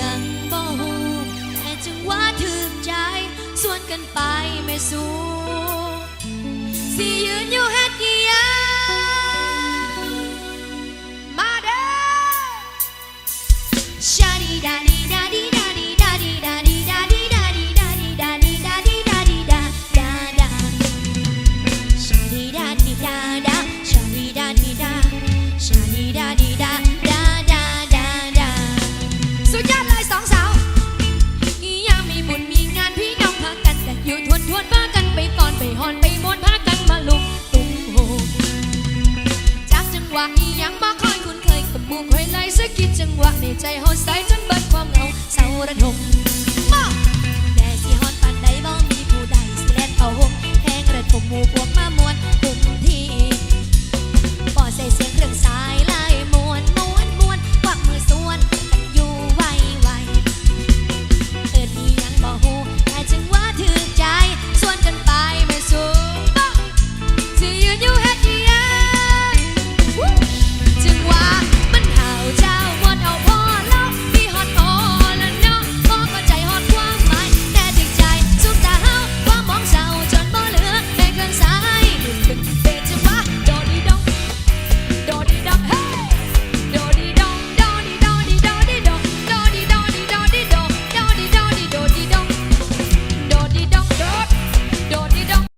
ยังบ่หูแต่จังหวะถึกใจส่วนกันไปไม่สู้ ว่าอีหยังมาคอยคุ้นเคยกับบุกค่อยไหลสักกี่จังหวะในใจหฮาสายจนเบิดความเหงาเศร้าระทมบ่แต่สิฮอนปันใดบ่มีผู้ใดสิแล่นเอาหงแทงระทมมู่ว